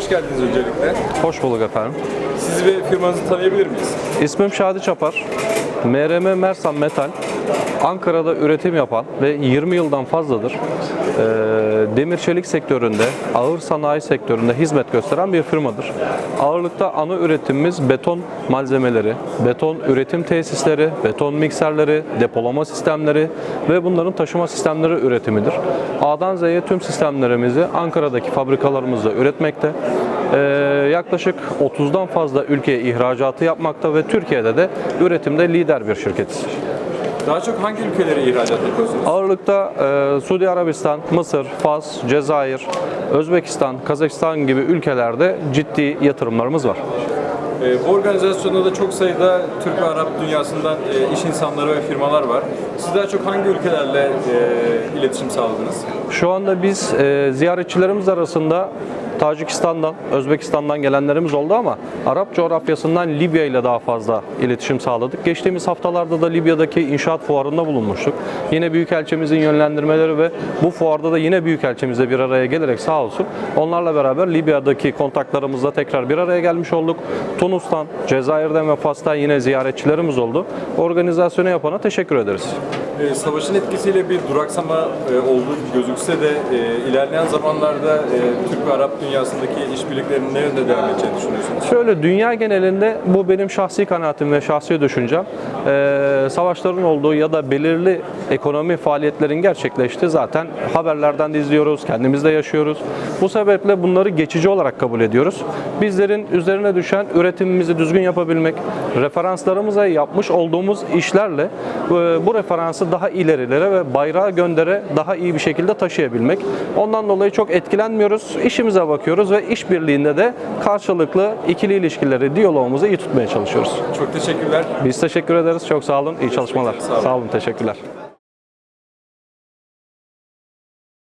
hoş geldiniz öncelikle. Hoş bulduk efendim. Sizi ve firmanızı tanıyabilir miyiz? İsmim Şadi Çapar. MRM Mersan Metal Ankara'da üretim yapan ve 20 yıldan fazladır eee, demir çelik sektöründe, ağır sanayi sektöründe hizmet gösteren bir firmadır. Ağırlıkta ana üretimimiz beton malzemeleri, beton üretim tesisleri, beton mikserleri, depolama sistemleri ve bunların taşıma sistemleri üretimidir. A'dan Z'ye tüm sistemlerimizi Ankara'daki fabrikalarımızda üretmekte. Eee, yaklaşık 30'dan fazla ülkeye ihracatı yapmakta ve Türkiye'de de üretimde lider bir şirketiz. Daha çok hangi ülkelere ihracat yapıyorsunuz? Ağırlıkta e, Suudi Arabistan, Mısır, Fas, Cezayir, Özbekistan, Kazakistan gibi ülkelerde ciddi yatırımlarımız var. Ee, bu organizasyonda da çok sayıda Türk ve Arap dünyasından e, iş insanları ve firmalar var. Siz daha çok hangi ülkelerle e, iletişim sağladınız? Şu anda biz e, ziyaretçilerimiz arasında Tacikistan'dan, Özbekistan'dan gelenlerimiz oldu ama Arap coğrafyasından Libya ile daha fazla iletişim sağladık. Geçtiğimiz haftalarda da Libya'daki inşaat fuarında bulunmuştuk. Yine Büyükelçimizin yönlendirmeleri ve bu fuarda da yine Büyükelçimizle bir araya gelerek sağ olsun onlarla beraber Libya'daki kontaklarımızla tekrar bir araya gelmiş olduk. Tunus'tan, Cezayir'den ve Fas'tan yine ziyaretçilerimiz oldu. Organizasyonu yapana teşekkür ederiz. Ee, savaşın etkisiyle bir duraksama e, olduğu gözükse de e, ilerleyen zamanlarda e, Türk ve Arap dünyasındaki işbirliklerinin ne yönde devam edeceğini düşünüyorsunuz? Şöyle dünya genelinde bu benim şahsi kanaatim ve şahsi düşüncem. Ee, savaşların olduğu ya da belirli ekonomi faaliyetlerin gerçekleştiği zaten haberlerden de izliyoruz, kendimiz de yaşıyoruz. Bu sebeple bunları geçici olarak kabul ediyoruz. Bizlerin üzerine düşen üretimimizi düzgün yapabilmek, referanslarımıza yapmış olduğumuz işlerle e, bu referansı daha ilerilere ve bayrağı göndere daha iyi bir şekilde taşıyabilmek. Ondan dolayı çok etkilenmiyoruz. İşimize bakıyoruz ve işbirliğinde de karşılıklı ikili ilişkileri, diyalogumuzu iyi tutmaya çalışıyoruz. Çok teşekkürler. Biz teşekkür ederiz. Çok sağ olun. İyi çalışmalar. Sağ olun. Sağ olun. Teşekkürler.